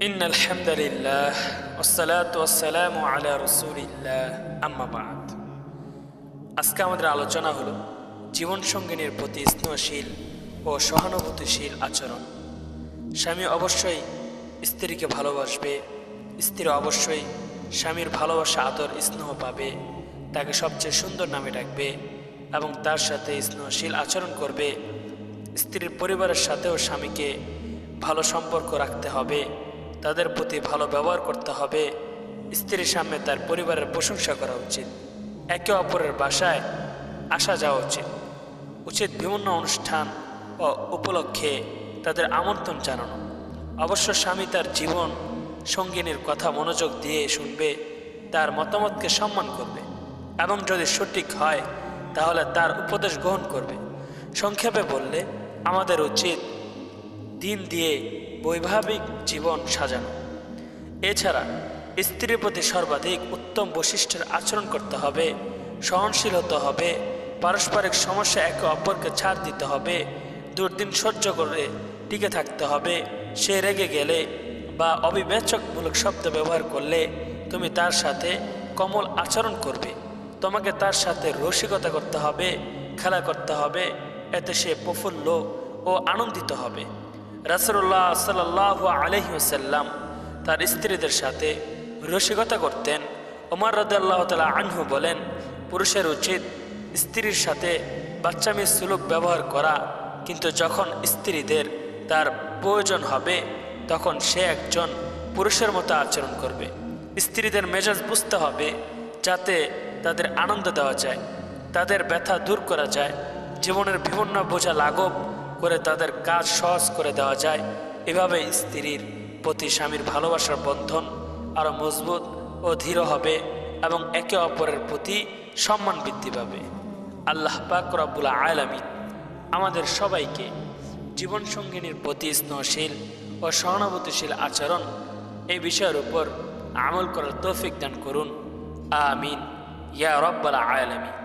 إن الحمد لله والصلاة والسلام على رسول الله أما بعد আজকে আমাদের আলোচনা হলো জীবন সঙ্গিনীর প্রতি স্নেহশীল ও সহানুভূতিশীল আচরণ স্বামী অবশ্যই স্ত্রীকে ভালোবাসবে স্ত্রী অবশ্যই স্বামীর ভালোবাসা আদর স্নেহ পাবে তাকে সবচেয়ে সুন্দর নামে ডাকবে এবং তার সাথে স্নেহশীল আচরণ করবে স্ত্রীর পরিবারের সাথেও স্বামীকে ভালো সম্পর্ক রাখতে হবে তাদের প্রতি ভালো ব্যবহার করতে হবে। স্ত্রীর সামনে তার পরিবারের প্রশংসা করা উচিত। একে অপরের বাসায় আসা যাওয়া উচিত। উচিত বিভিন্ন অনুষ্ঠান ও উপলক্ষে তাদের আমন্ত্রণ জানানো। অবশ্য স্বামী তার জীবন সঙ্গিনীর কথা মনোযোগ দিয়ে শুনবে, তার মতামতকে সম্মান করবে এবং যদি সঠিক হয়, তাহলে তার উপদেশ গ্রহণ করবে। সংক্ষেপে বললে, আমাদের উচিত দিন দিয়ে বৈবাহিক জীবন সাজানো। এছাড়া স্ত্রীর প্রতি সর্বাধিক উত্তম বৈশিষ্ট্যের আচরণ করতে হবে, সহনশীল হতে হবে, পারস্পরিক সমস্যা একে অপরকে ছাড় দিতে হবে, দুর্দিন সহ্য করে টিকে থাকতে হবে, সে রেগে গেলে বা অবিবেচকমূলক শব্দ ব্যবহার করলে তুমি তার সাথে কমল আচরণ করবে। তোমাকে তার সাথে রসিকতা করতে হবে, খেলা করতে হবে, এতে সে প্রফুল্ল ও আনন্দিত হবে। রাসুল্লাহ সাল্লাহ আলহিউসাল্লাম তার স্ত্রীদের সাথে রসিকতা করতেন। ওমর রদাল্লাহ তালা আনহু বলেন, পুরুষের উচিত স্ত্রীর সাথে বাচ্চামির সুলুক ব্যবহার করা, কিন্তু যখন স্ত্রীদের তার প্রয়োজন হবে, তখন সে একজন পুরুষের মতো আচরণ করবে। স্ত্রীদের মেজাজ বুঝতে হবে যাতে তাদের আনন্দ দেওয়া যায়, তাদের ব্যথা দূর করা যায়, জীবনের বিভিন্ন বোঝা লাঘব করে তাদের কাজ সহজ করে দেওয়া যায়। এভাবে স্ত্রীর প্রতি স্বামীর ভালোবাসার বন্ধন আরও মজবুত ও ধীর হবে এবং একে অপরের প্রতি সম্মান বৃদ্ধি পাবে। আল্লাহ পাক রব্বুল আলামিন আমাদের সবাইকে জীবনসঙ্গিনীর প্রতি স্নেহশীল ও সহানুভূতিশীল আচরণ এই বিষয়ের উপর আমল করার তৌফিক দান করুন। আমিন। ইয়া রব্বাল আলামিন।